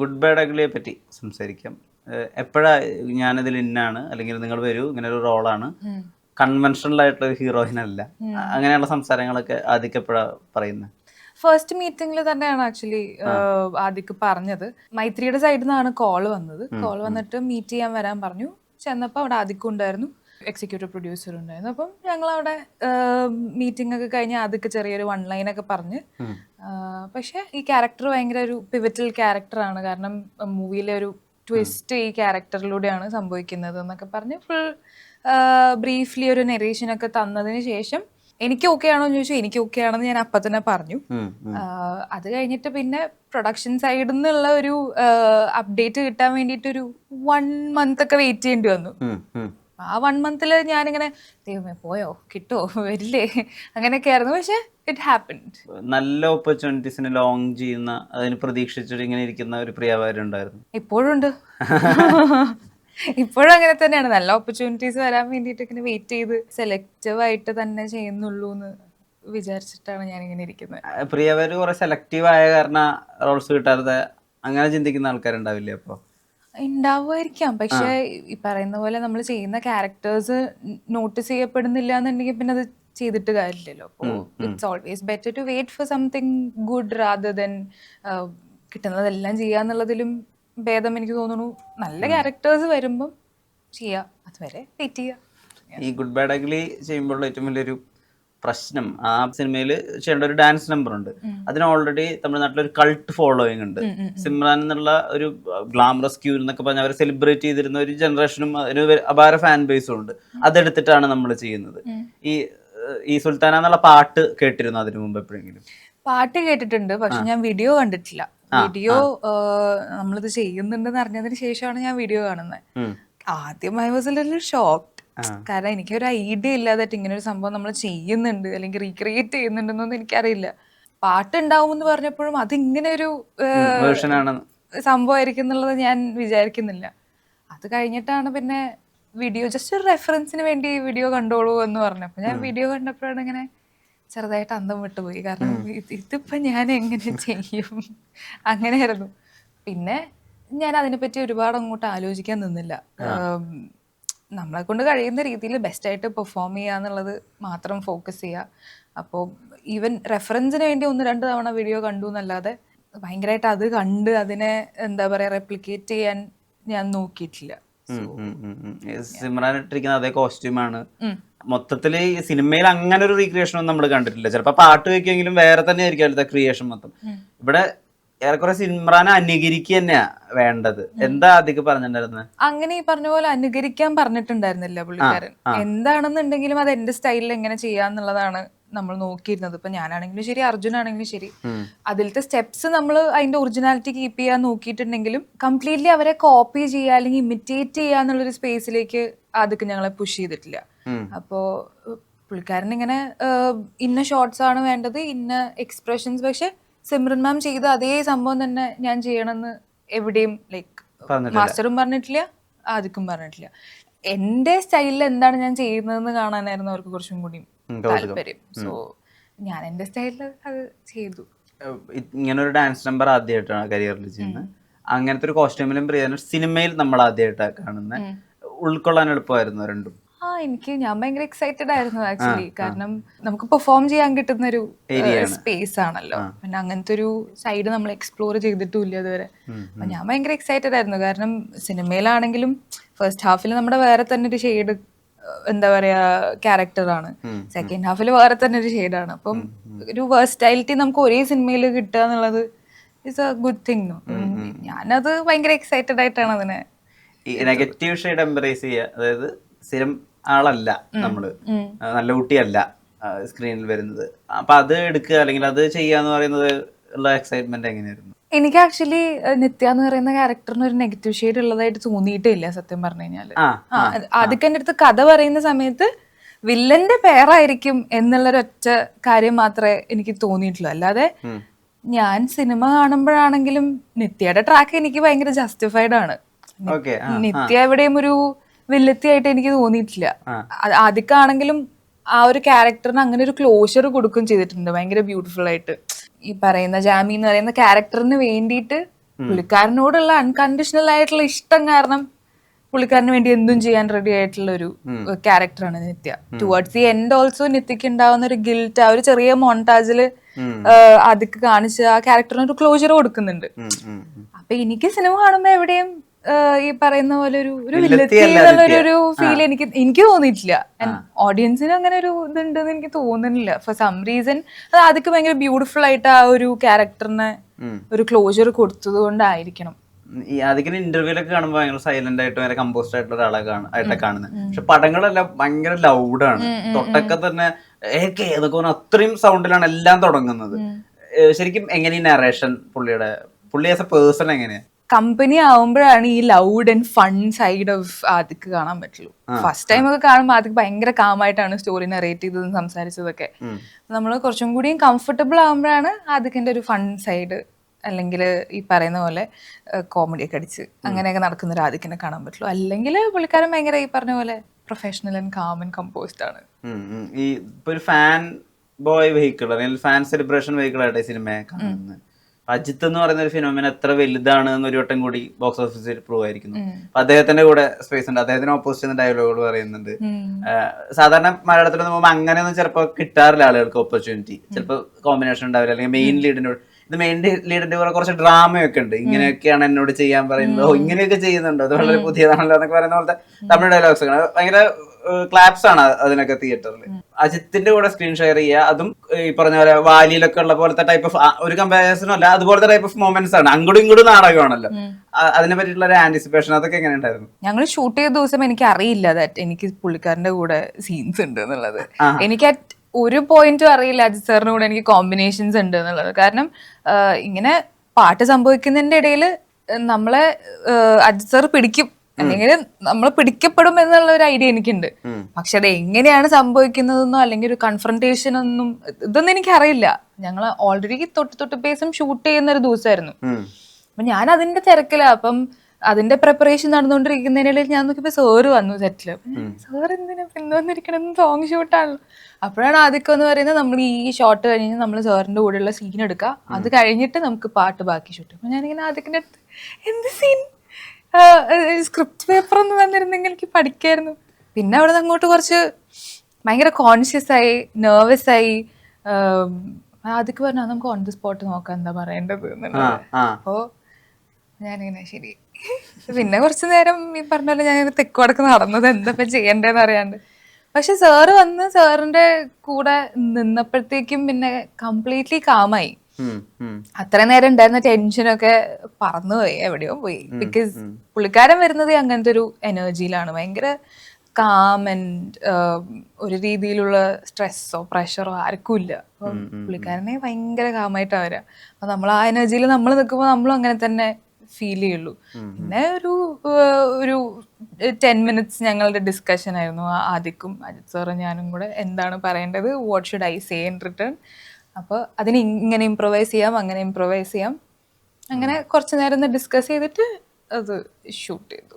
Good bad അഗ്ലിയെ പറ്റി സംസാരിക്കാം എപ്പോഴാ ഞാനിതിൽ ഇന്നാണ്? അല്ലെങ്കിൽ നിങ്ങൾ വരൂ ഇങ്ങനെ ഒരു റോളാണ്. കൺവെൻഷണൽ ആയിട്ടുള്ള ഒരു ഹീറോയിൻ അല്ല അങ്ങനെയുള്ള സംസാരങ്ങളൊക്കെ ആദ്യം എപ്പോഴാ പറയുന്നത് ഫസ്റ്റ് മീറ്റിംഗിൽ തന്നെയാണ് ആക്ച്വലി ആദ്യക്ക് പറഞ്ഞത്. മൈത്രിയുടെ സൈഡിൽ നിന്നാണ് കോൾ വന്നത്. കോൾ വന്നിട്ട് മീറ്റ് ചെയ്യാൻ വരാൻ പറഞ്ഞു. ചെന്നപ്പോൾ അവിടെ ആദിക്കും ഉണ്ടായിരുന്നു എക്സിക്യൂട്ടീവ് പ്രൊഡ്യൂസർ ഉണ്ടായിരുന്നു. അപ്പം ഞങ്ങൾ അവിടെ മീറ്റിംഗ് ഒക്കെ കഴിഞ്ഞ് അതൊക്കെ ചെറിയൊരു വൺ ലൈൻ ഒക്കെ പറഞ്ഞ് പക്ഷേ ഈ ക്യാരക്ടർ ഭയങ്കര ഒരു പിവറ്റൽ ക്യാരക്ടറാണ് കാരണം മൂവിയിലെ ഒരു ട്വിസ്റ്റ് ഈ ക്യാരക്ടറിലൂടെയാണ് സംഭവിക്കുന്നത് എന്നൊക്കെ പറഞ്ഞ് ഫുൾ ബ്രീഫ്ലി ഒരു നെറേഷൻ ഒക്കെ തന്നതിന് ശേഷം എനിക്ക് ഓക്കെ ആണോ എന്ന് ചോദിച്ചാൽ എനിക്ക് ഓക്കെ ആണെന്ന് ഞാൻ അപ്പം തന്നെ പറഞ്ഞു. അത് കഴിഞ്ഞിട്ട് പിന്നെ പ്രൊഡക്ഷൻ സൈഡിൽ നിന്നുള്ള ഒരു അപ്ഡേറ്റ് കിട്ടാൻ വേണ്ടിയിട്ട് ഒരു വൺ മന്ത് ഒക്കെ വെയിറ്റ് ചെയ്യേണ്ടി വന്നു. ആ വൺ മന്തിൽ ഞാനിങ്ങനെ ദൈവമേ പോയോ? കിട്ടോ? വരില്ലേ? അങ്ങനെയൊക്കെ ആയിരുന്നു പക്ഷേ ഇറ്റ് ഹാപ്പൻ നല്ല ഓപ്പർച്യൂണിറ്റീസിന് ലോങ് ചെയ്യുന്ന അതിന് പ്രതീക്ഷിച്ചിട്ട് ഇങ്ങനെ ഇരിക്കുന്ന ഒരു പ്രിയവാരം ഉണ്ടായിരുന്നു ഇപ്പോഴും ഉണ്ട് ഇപ്പോഴും അങ്ങനെ തന്നെയാണ്. നല്ല ഓപ്പർച്യൂണിറ്റീസ് വരാൻ വേണ്ടിയിട്ട് ഇങ്ങനെ വെയിറ്റ് ചെയ്ത് സെലക്റ്റീവ് ആയിട്ട് തന്നെ ചെയ്യുന്നുള്ളൂ എന്ന് വിചാരിച്ചിട്ടാണ് ഞാൻ ഇങ്ങനെ ഇരിക്കുന്നത് പ്രിയവര് കുറെ സെലക്റ്റീവ് ആയ കാരണം റോൾസ് കിട്ടാതെ അങ്ങനെ ചിന്തിക്കുന്ന ആൾക്കാരുണ്ടാവില്ലേ അപ്പോൾ ഉണ്ടാവുമായിരിക്കാം പക്ഷെ ഈ പറയുന്ന പോലെ നമ്മൾ ചെയ്യുന്ന ക്യാരക്ടേഴ്സ് നോട്ടീസ് ചെയ്യപ്പെടുന്നില്ല എന്നുണ്ടെങ്കിൽ പിന്നെ അത് ചെയ്തിട്ട് കാര്യമില്ലല്ലോ. അപ്പോൾ it's always better to wait for something good rather than കിട്ടുന്നതെല്ലാം ചെയ്യാന്നുള്ളതിലും ഭേദം എനിക്ക് തോന്നുന്നു. നല്ല ക്യാരക്ടേഴ്സ് വരുമ്പം ചെയ്യാം. അതുവരെ വെയിറ്റ് ചെയ്യാം. ഈ ഗുഡ് ബാഡ് അഗ്ലി ചെയ്യുമ്പോഴുള്ള ഏറ്റവും വലിയൊരു പ്രശ്നം. ആ സിനിമയിൽ ചെയ്യേണ്ട ഒരു ഡാൻസ് നമ്പർ ഉണ്ട്. അതിന് ഓൾറെഡി തമിഴ്നാട്ടിൽ ഒരു കൾട്ട് ഫോളോയിങ് ഉണ്ട്. സിമ്രാൻ എന്നുള്ള ഒരു ഗ്ലാമറസ് ക്യൂ എന്നൊക്കെ പറഞ്ഞ് അവർ സെലിബ്രേറ്റ് ചെയ്തിരുന്ന ഒരു ജനറേഷനും അതിന് ഒരു അപാര ഫാൻ ബേസും ഉണ്ട്. അതെടുത്തിട്ടാണ് നമ്മൾ ചെയ്യുന്നത്. ഈ ഈ സുൽത്താന എന്നുള്ള പാട്ട് കേട്ടിരുന്നു അതിനു മുമ്പ് എപ്പോഴെങ്കിലും? പാട്ട് കേട്ടിട്ടുണ്ട്. പക്ഷെ ഞാൻ വീഡിയോ കണ്ടിട്ടില്ല. വീഡിയോ നമ്മളിത് ചെയ്യുന്നുണ്ടെന്ന് അറിഞ്ഞതിന് ശേഷമാണ് ഞാൻ വീഡിയോ കാണുന്നത്. ആദ്യം ഐ വാസ് ലിറ്റിൽ ഷോക്ഡ് എനിക്ക് ഒരു എനിക്കൊരു ഐഡിയ ഇല്ലാതായിട്ട് ഇങ്ങനെ ഒരു സംഭവം നമ്മൾ ചെയ്യുന്നുണ്ട് അല്ലെങ്കിൽ റീക്രിയേറ്റ് ചെയ്യുന്നുണ്ടെന്നൊന്നും എനിക്കറിയില്ല. പാട്ട് ഉണ്ടാവും എന്ന് പറഞ്ഞപ്പോഴും അതിങ്ങനെ ഒരു സംഭവമായിരിക്കും എന്നുള്ളത് ഞാൻ വിചാരിക്കുന്നില്ല. അത് കഴിഞ്ഞിട്ടാണ് പിന്നെ വീഡിയോ ജസ്റ്റ് ഒരു റെഫറൻസിന് വേണ്ടി വീഡിയോ കണ്ടോളൂ എന്ന് പറഞ്ഞപ്പോൾ ഞാൻ വീഡിയോ കണ്ടപ്പോഴാണ് ഇങ്ങനെ ചെറുതായിട്ട് അന്തം വിട്ടുപോയി. കാരണം ഇത് ഇതിപ്പോ ഞാൻ എങ്ങനെ ചെയ്യും? അങ്ങനെയായിരുന്നു. പിന്നെ ഞാൻ അതിനെപ്പറ്റി ഒരുപാട് അങ്ങോട്ട് ആലോചിക്കാൻ നിന്നില്ല. നമ്മളെ കൊണ്ട് കഴിയുന്ന രീതിയിൽ ബെസ്റ്റായിട്ട് പെർഫോം ചെയ്യുക എന്നുള്ളത് മാത്രം ഫോക്കസ് ചെയ്യുക. അപ്പോൾ ഈവൻ റെഫറൻസിന് വേണ്ടി ഒന്ന് രണ്ട് തവണ വീഡിയോ കണ്ടു എന്നല്ലാതെ ഭയങ്കരമായിട്ട് അത് കണ്ട് അതിനെ എന്താ പറയുക റെപ്ലിക്കേറ്റ് ചെയ്യാൻ ഞാൻ നോക്കിയിട്ടില്ല. സിമ്രാൻ ഇട്ടിരിക്കുന്ന അതേ കോസ്റ്റ്യൂമാണ് മൊത്തത്തിൽ സിനിമയിൽ അങ്ങനെ ഒരു റീക്രിയേഷൻ ഒന്നും നമ്മൾ കണ്ടിട്ടില്ല. ചിലപ്പോ പാട്ട് വെക്കുമെങ്കിലും വേറെ തന്നെ ആയിരിക്കും അതിലത്തെ ക്രിയേഷൻ മൊത്തം. ഇവിടെ ഏറെക്കുറെ സിമ്രാനെ അനുകരിക്കുക തന്നെയാ വേണ്ടത് എന്താ അധികം പറഞ്ഞിട്ടുണ്ടായിരുന്നത് അങ്ങനെ ഈ പറഞ്ഞ പോലെ അനുകരിക്കാൻ പറഞ്ഞിട്ടുണ്ടായിരുന്നില്ല പുള്ളിക്കാരൻ. എന്താണെന്നുണ്ടെങ്കിലും അത് എന്റെ സ്റ്റൈലിൽ എങ്ങനെ ചെയ്യാന്നുള്ളതാണ് നമ്മൾ നോക്കിയിരുന്നത്. ഇപ്പൊ ഞാനാണെങ്കിലും ശരി അർജുൻ ആണെങ്കിലും ശരി അതിലത്തെ സ്റ്റെപ്സ് നമ്മൾ അതിന്റെ ഒറിജിനാലിറ്റി കീപ്പ് ചെയ്യാൻ നോക്കിയിട്ടുണ്ടെങ്കിലും കംപ്ലീറ്റ്ലി അവരെ കോപ്പി ചെയ്യുക അല്ലെങ്കിൽ ഇമിറ്റേറ്റ് ചെയ്യുക എന്നുള്ളൊരു സ്പേസിലേക്ക് അതൊക്കെ ഞങ്ങളെ പുഷ് ചെയ്തിട്ടില്ല. അപ്പോ പുള്ളിക്കാരൻ ഇങ്ങനെ ഇന്ന ഷോർട്സ് ആണ് വേണ്ടത് ഇന്ന എക്സ്പ്രഷൻസ് പക്ഷെ സിമ്രൻ മാം ചെയ്ത അതേ സംഭവം തന്നെ ഞാൻ ചെയ്യണമെന്ന് എവിടെയും ലൈക്ക് മാസ്റ്ററും പറഞ്ഞിട്ടില്ല ആദിക്കും പറഞ്ഞിട്ടില്ല. എന്റെ സ്റ്റൈലിൽ എന്താണ് ഞാൻ ചെയ്യുന്നതെന്ന് കാണാനായിരുന്നു അവർക്ക് കുറച്ചും കൂടി താല്പര്യം. സോ ഞാൻ എന്റെ സ്റ്റൈലിൽ അത് ചെയ്തു. ഇങ്ങനൊരു ഇങ്ങനെ ഒരു ഡാൻസ് നമ്പർ ആദ്യമായിട്ടാണ് കരിയറിൽ ചെയ്യുന്നത്. അങ്ങനത്തെ ഒരു കോസ്റ്റ്യൂമിലും പ്രിയ സിനിമയിൽ നമ്മൾ ആദ്യമായിട്ടാണ് കാണുന്നത്. ഉൾക്കൊള്ളാൻ എളുപ്പമായിരുന്നു രണ്ടും. ആ എനിക്ക് ഞാൻ ഭയങ്കര എക്സൈറ്റഡ് ആയിരുന്നു ആക്ച്വലി കാരണം നമുക്ക് പെർഫോം ചെയ്യാൻ കിട്ടുന്ന ഒരു സ്പേസ് ആണല്ലോ. പിന്നെ അങ്ങനത്തെ ഒരു സൈഡ് നമ്മൾ എക്സ്പ്ലോർ ചെയ്തിട്ടുമില്ല ഇതുവരെ. ഞാൻ ഭയങ്കര എക്സൈറ്റഡ് ആയിരുന്നു. കാരണം സിനിമയിലാണെങ്കിലും ഫസ്റ്റ് ഹാഫിൽ നമ്മുടെ വേറെ തന്നെ ഒരു ഷെയ്ഡ് എന്താ പറയാ ക്യാരക്ടറാണ് സെക്കൻഡ് ഹാഫിൽ വേറെ തന്നെ ഒരു ഷെയ്ഡാണ് അപ്പം ഒരു വേഴ്സ്റ്റൈലിറ്റി നമുക്ക് ഒരേ സിനിമയിൽ കിട്ടുക എന്നുള്ളത് ഇറ്റ്സ് എ ഗുഡ് തിങ് ഞാനത് ഭയങ്കര എക്സൈറ്റഡ് ആയിട്ടാണ് അതിനെ നെഗറ്റീവ് ഷെയ്ഡ് എംബ്രേസ് ചെയ്യുക. അതായത് സ്ഥിരം ആളല്ല നമ്മൾ. നല്ല കുട്ടിയല്ല സ്ക്രീനിൽ വരുന്നത്. അപ്പൊ അത് എടുക്കുക അല്ലെങ്കിൽ അത് ചെയ്യാന്ന് പറയുന്നത് ഉള്ള എക്സൈറ്റ്മെന്റ് എങ്ങനെയായിരുന്നു? എനിക്ക് ആക്ച്വലി നിത്യ എന്ന് പറയുന്ന ക്യാരക്ടറിന് ഒരു നെഗറ്റീവ് ഷെയ്ഡ് ഉള്ളതായിട്ട് തോന്നിയിട്ടില്ല സത്യം പറഞ്ഞു കഴിഞ്ഞാൽ. ആ എന്റെ എന്റെ അടുത്ത് കഥ പറയുന്ന സമയത്ത് വില്ലന്റെ പേരായിരിക്കും എന്നുള്ളൊരൊറ്റ കാര്യം മാത്രമേ എനിക്ക് തോന്നിയിട്ടുള്ളൂ. അല്ലാതെ ഞാൻ സിനിമ കാണുമ്പോഴാണെങ്കിലും നിത്യയുടെ ട്രാക്ക് എനിക്ക് ഭയങ്കര ജസ്റ്റിഫൈഡ് ആണ്. നിത്യ എവിടെയും ഒരു വില്ലത്തിയായിട്ട് എനിക്ക് തോന്നിയിട്ടില്ല. അതിക്കാണെങ്കിലും അത് ആ ഒരു ക്യാരക്ടറിന് അങ്ങനെ ഒരു ക്ലോഷർ കൊടുക്കുകയും ചെയ്തിട്ടുണ്ട്. ഭയങ്കര ബ്യൂട്ടിഫുൾ ആയിട്ട് ഈ പറയുന്ന ജാമി എന്ന് പറയുന്ന ക്യാരക്ടറിന് വേണ്ടിയിട്ട് പുള്ളിക്കാരനോടുള്ള അൺകണ്ടീഷണൽ ആയിട്ടുള്ള ഇഷ്ടം കാരണം പുള്ളിക്കാരന് വേണ്ടി എന്തും ചെയ്യാൻ റെഡി ആയിട്ടുള്ള ഒരു ക്യാരക്ടറാണ് Nithya. Towards the end also നിത്യക്ക് ഉണ്ടാവുന്ന ഒരു ഗിൽറ്റ് ആ ഒരു ചെറിയ മോണ്ടാജിൽ അതിക്ക് കാണിച്ച് ആ ക്യാരക്ടറിന് ഒരു ക്ലോജർ കൊടുക്കുന്നുണ്ട്. അപ്പൊ എനിക്ക് സിനിമ കാണുമ്പോ എവിടെയും ഈ പറയുന്ന പോലെ ഒരു ഒരു വില്ലത്തി ഒരു ഫീൽ എനിക്ക് എനിക്ക് തോന്നിയിട്ടില്ല. ഓഡിയൻസിന് അങ്ങനെ ഒരു ഇതുണ്ടെന്ന് എനിക്ക് തോന്നുന്നില്ല. ഫോർ സം റീസൺ അത് അതൊക്കെ ഭയങ്കര ബ്യൂട്ടിഫുൾ ആയിട്ട് ആ ഒരു ക്യാരക്ടറിനെ ഒരു ക്ലോജർ കൊടുത്തത് കൊണ്ടായിരിക്കണം. അതിങ്ങനെ ഇന്റർവ്യൂ ഇന്റർവ്യൂലൊക്കെ കാണുമ്പോൾ ഭയങ്കര സൈലന്റ് ആയിട്ട് ഭയങ്കര കമ്പോസ്റ്റ് ആയിട്ടുള്ള ഒരാളെ കാണ- ആയിട്ടാ കാണുന്നത് പക്ഷെ പടങ്ങളെല്ലാം ഭയങ്കര ലൗഡാണ് തൊട്ടൊക്കെ തന്നെ ഏക്കെ എന്നൊക്കെ പറഞ്ഞാൽ അത്രയും സൗണ്ടിലാണ് എല്ലാം തുടങ്ങുന്നത്. ശരിക്കും എങ്ങനെ നറേഷൻ പുള്ളിയുടെ പുള്ളി ആസ് എ പേഴ്സൺ എങ്ങനെയാ? കമ്പനി ആവുമ്പോഴാണ് ഈ loud and fun side of ആദിക്ക് കാണാൻ പറ്റുള്ളൂ. ഫസ്റ്റ് ടൈം ഒക്കെ കാണുമ്പോൾ ആദിക്ക് ഭയങ്കര കാമായിട്ടാണ് സ്റ്റോറി നറേറ്റ് ചെയ്തതും സംസാരിച്ചതൊക്കെ. നമ്മൾ കുറച്ചും കൂടിയും കംഫർട്ടബിൾ ആകുമ്പോഴാണ് ആദിക്കിന്റെ ഒരു ഫൺ സൈഡ് അല്ലെങ്കിൽ ഈ പറയുന്ന പോലെ കോമഡി ഒക്കെ അടിച്ച് അങ്ങനെയൊക്കെ നടക്കുന്ന ഒരു ആദിക്കിനെ കാണാൻ പറ്റുള്ളൂ. അല്ലെങ്കിൽ പുള്ളിക്കാരൻ ഭയങ്കര ഈ പറഞ്ഞ പോലെ professional and calm and composed ആണ്. ഈ ഒരു ഫാൻ ബോയ് വെഹിക്കിൾ അല്ലെങ്കിൽ ഫാൻ സെലിബ്രേഷൻ വെഹിക്കിൾ ആയിട്ട് സിനിമയെ കാണുന്നത്. അജിത്ത് എന്ന് പറയുന്ന ഒരു ഫിനോമിന എത്ര വലുതാണ് എന്നൊരു ഒരു വട്ടം കൂടി ബോക്സ് ഓഫീസിൽ പ്രൂവ് ആയിരിക്കുന്നു. അപ്പൊ അദ്ദേഹത്തിന്റെ കൂടെ സ്പേസ് ഉണ്ട്. അദ്ദേഹത്തിന് ഓപ്പോസിറ്റ് ഡയലോഗുകൾ പറയുന്നുണ്ട്. സാധാരണ മലയാളത്തിൽ നോക്കുമ്പോൾ അങ്ങനെയൊന്നും ചിലപ്പോൾ കിട്ടാറില്ല ആളുകൾക്ക് ഓപ്പർച്യൂണിറ്റി ചിലപ്പോൾ കോമ്പിനേഷൻ ഉണ്ടാവില്ല. അല്ലെങ്കിൽ മെയിൻ ലീഡിന്റെ ഇത് മെയിൻ ലീഡിന്റെ കൂടെ കുറച്ച് ഡ്രാമയൊക്കെ ഉണ്ട്. ഇങ്ങനെയൊക്കെയാണ് എന്നോട് ചെയ്യാൻ പറയുന്നത്. ഓ ഇങ്ങനെയൊക്കെ ചെയ്യുന്നുണ്ടോ. അത് വളരെ പുതിയതാണല്ലോ എന്നൊക്കെ പറയുന്ന പോലത്തെ തമിഴ് ഡയലോഗ്സ്. ഭയങ്കര ക്ലാപ്സ് ആണ് അതിനൊക്കെ തിയേറ്ററിൽ അജിത്തിന്റെ കൂടെ സ്ക്രീൻ ഷെയർ ചെയ്യുക അതും ഈ പറഞ്ഞ പോലെ വാലിയിലൊക്കെ ഉള്ള പോലത്തെ ടൈപ്പ് ഓഫ് ഒരു കമ്പാരിസണും അല്ല അതുപോലത്തെ ടൈപ്പ് ഓഫ് മൊമെന്റ്സ് ആണ്. അങ്ങോട്ടും ഇങ്ങോട്ടും നാടകമാണല്ലോ. അതിനെ പറ്റിയിട്ടുള്ള ഒരു ആന്റിസിപ്പേഷൻ അതൊക്കെ എങ്ങനെ ഉണ്ടായിരുന്നു ഞങ്ങൾ ഷൂട്ട് ചെയ്ത ദിവസം എനിക്ക് അറിയില്ല ദാറ്റ് എനിക്ക് പുള്ളിക്കാരന്റെ കൂടെ സീൻസ് ഉണ്ട് എന്നുള്ളത്. എനിക്ക് ഒരു പോയിന്റും അറിയില്ല അജിത് സാറിന് കൂടെ എനിക്ക് കോമ്പിനേഷൻസ് ഉണ്ട് എന്നുള്ളത്. കാരണം ഇങ്ങനെ പാട്ട് സംഭവിക്കുന്നതിന്റെ ഇടയിൽ നമ്മളെ അജിത് സാർ പിടിക്കും. അല്ലെങ്കിൽ നമ്മൾ പിടിക്കപ്പെടും എന്നുള്ള ഒരു ഐഡിയ എനിക്കുണ്ട്. പക്ഷെ അത് എങ്ങനെയാണ് സംഭവിക്കുന്നതെന്നോ അല്ലെങ്കിൽ ഒരു കൺഫ്രണ്ടേഷൻ ഒന്നും ഇതൊന്നും എനിക്കറിയില്ല. ഞങ്ങൾ ഓൾറെഡി തൊട്ട് തൊട്ട് പേസും ഷൂട്ട് ചെയ്യുന്ന ഒരു ദിവസമായിരുന്നു. അപ്പൊ ഞാൻ അതിന്റെ തിരക്കിലാ. അപ്പം അതിന്റെ പ്രിപ്പറേഷൻ നടന്നുകൊണ്ടിരിക്കുന്നതിനിടയിൽ ഞാൻ നോക്കിയപ്പോ സോറ് വന്നു സെറ്റിൽ സോർ എന്തിനാ പിന്നെ വന്നിരിക്കണം സോങ് ഷൂട്ടാണല്ലോ അപ്പോഴാണ് ആദ്യമൊക്കെ എന്ന് പറയുന്നത് നമ്മൾ ഈ ഷോട്ട് കഴിഞ്ഞ് നമ്മൾ സാറിന്റെ കൂടെയുള്ള സീൻ എടുക്കുക അത് കഴിഞ്ഞിട്ട് നമുക്ക് പാട്ട് ബാക്കി ഷൂട്ട് അപ്പൊ ഞാനിങ്ങനെ ആദ്യത്തിന്റെ അടുത്ത് എന്ത് സീൻ സ്ക്രിപ്റ്റ് പേപ്പർ ഒന്ന് വന്നിരുന്നെങ്കിൽ എനിക്ക് പഠിക്കായിരുന്നു. പിന്നെ അവിടെ നിന്ന് അങ്ങോട്ട് കുറച്ച് ഭയങ്കര കോൺഷ്യസ് ആയി നെർവസ് ആയി ആദ്യമൊക്കെ പറഞ്ഞാൽ നമുക്ക് ഓൺ ദി സ്പോട്ട് നോക്കാം എന്താ പറയേണ്ടത് അപ്പോ ഞാനിങ്ങനെ ശരി. പിന്നെ കുറച്ച് നേരം ഈ പറഞ്ഞ പോലെ ഞാൻ തെക്ക് വടക്ക് നടന്നത് എന്താ ചെയ്യണ്ടേന്ന് അറിയാണ്ട്. പക്ഷെ സാറ് വന്ന് സാറിന്റെ കൂടെ നിന്നപ്പോഴത്തേക്കും പിന്നെ കംപ്ലീറ്റ്ലി കാമായി. അത്ര നേരം ഉണ്ടായിരുന്ന ടെൻഷനൊക്കെ പറന്നുപോയി എവിടെയോ പോയി. ബിക്കോസ് പുള്ളിക്കാരൻ വരുന്നത് അങ്ങനത്തെ ഒരു എനർജിയിലാണ് ഭയങ്കര കാം ആൻഡ് ഒരു രീതിയിലുള്ള സ്ട്രെസ്സോ പ്രഷറോ ആർക്കും ഇല്ല. പുള്ളിക്കാരനെ ഭയങ്കര കാമായിട്ടാണ് വരാ. അപ്പൊ നമ്മൾ ആ എനർജിയിൽ നമ്മൾ നിൽക്കുമ്പോൾ നമ്മളും അങ്ങനെ തന്നെ ഫീൽ ചെയ്യുള്ളൂ. പിന്നെ ഒരു ഒരു ടെൻ മിനിറ്റ്സ് ഞങ്ങളുടെ ഡിസ്കഷൻ ആയിരുന്നു. ആ ആദിക്കും അജിത് സാറും ഞാനും കൂടെ എന്താണ് പറയേണ്ടത്? What should I say in return അപ്പോൾ അതിന് ഇങ്ങനെ ഇംപ്രൊവൈസ് ചെയ്യാം അങ്ങനെ ഇംപ്രൊവൈസ് ചെയ്യാം. അങ്ങനെ കുറച്ച് നേരം ഡിസ്കസ് ചെയ്തിട്ട് അത് ഷൂട്ട് ചെയ്തു.